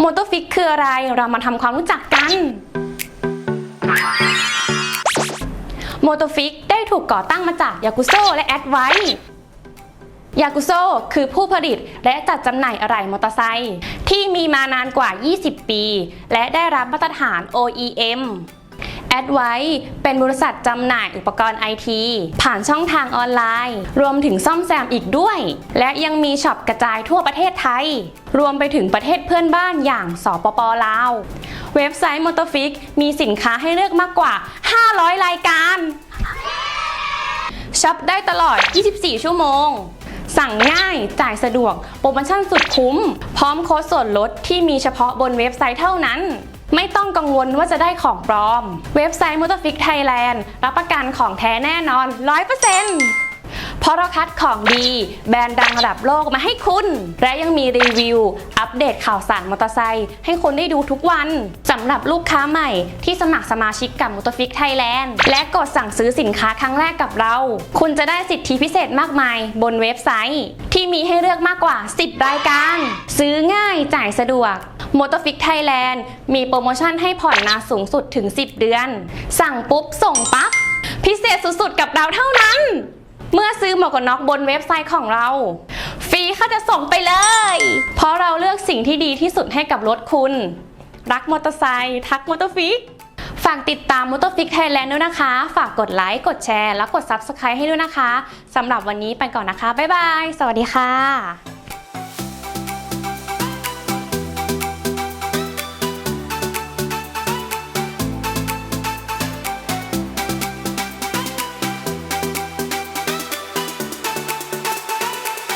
โมโตฟิกคืออะไร เรามาทำความรู้จักกันโมโตฟิกได้ถูกก่อตั้งมาจากยากุโซและแอดไวยากุโซคือผู้ผลิตและจัดจำหน่ายอะไหล่มอเตอร์ไซค์ที่มีมานานกว่า 20 ปี และได้รับมาตรฐาน OEM แอดไวเป็นบริษัทจำหน่ายอุปกรณ์ไอทีผ่านช่องทางออนไลน์ รวมถึงซ่อมแซมอีกด้วย และยังมีช็อปกระจายทั่วประเทศไทย รวมไปถึงประเทศเพื่อนบ้านอย่างสปปลาว เว็บไซต์ m o t o f i x มีสินค้าให้เลือกมากกว่า 500 รายการช็อปได้ตลอด 24 ชั่วโมง สั่งง่าย จ่ายสะดวก โปรโมชั่นสุดคุ้ม พร้อมโค้ดส่วนลดที่มีเฉพาะบนเว็บไซต์เท่านั้น กังวลว่าจะได้ของปลอม เว็บไซต์ m o t o f i x Thailand รับประกันของแท้แน่นอน 100%เพราะเราคัดของดี แบรนด์ดังระดับโลกมาให้คุณ และยังมีรีวิว อัปเดตข่าวสารมอเตอร์ไซค์ให้คุณได้ดูทุกวันสำหรับลูกค้าใหม่ที่สมัครสมาชิกกับ m o t o f i x Thailand และกดสั่งซื้อสินค้าครั้งแรกกับเรา คุณจะได้สิทธิพิเศษมากมายบนเว็บไซต์ ที่มีให้เลือกมากกว่า 10 รายการ ซื้อง่ายจ่ายสะดวก m o t o f i x Thailand มีโปรโมชั่นให้ผ่อนนานสูงสุดถึง 10 เดือน สั่งปุ๊บส่งปั๊บ พิเศษสุดๆ กับเราเท่านั้น เมื่อซื้อหมวกกันน็อกบนเว็บไซต์ของเรา ฟรีค่าจะส่งไปเลย เพราะเราเลือกสิ่งที่ดีที่สุดให้กับรถคุณ รักมอเตอร์ไซค์ทักมอเตอร์ฟิกฝากติดตามมอเตอร์ฟิกไทยแลนด์ด้วยนะคะ ฝากกดไลค์ กดแชร์ และกด Subscribe ให้ด้วยนะคะ สำหรับวันนี้ไปก่อนนะคะ บ๊ายบาย สวัสดีค่ะ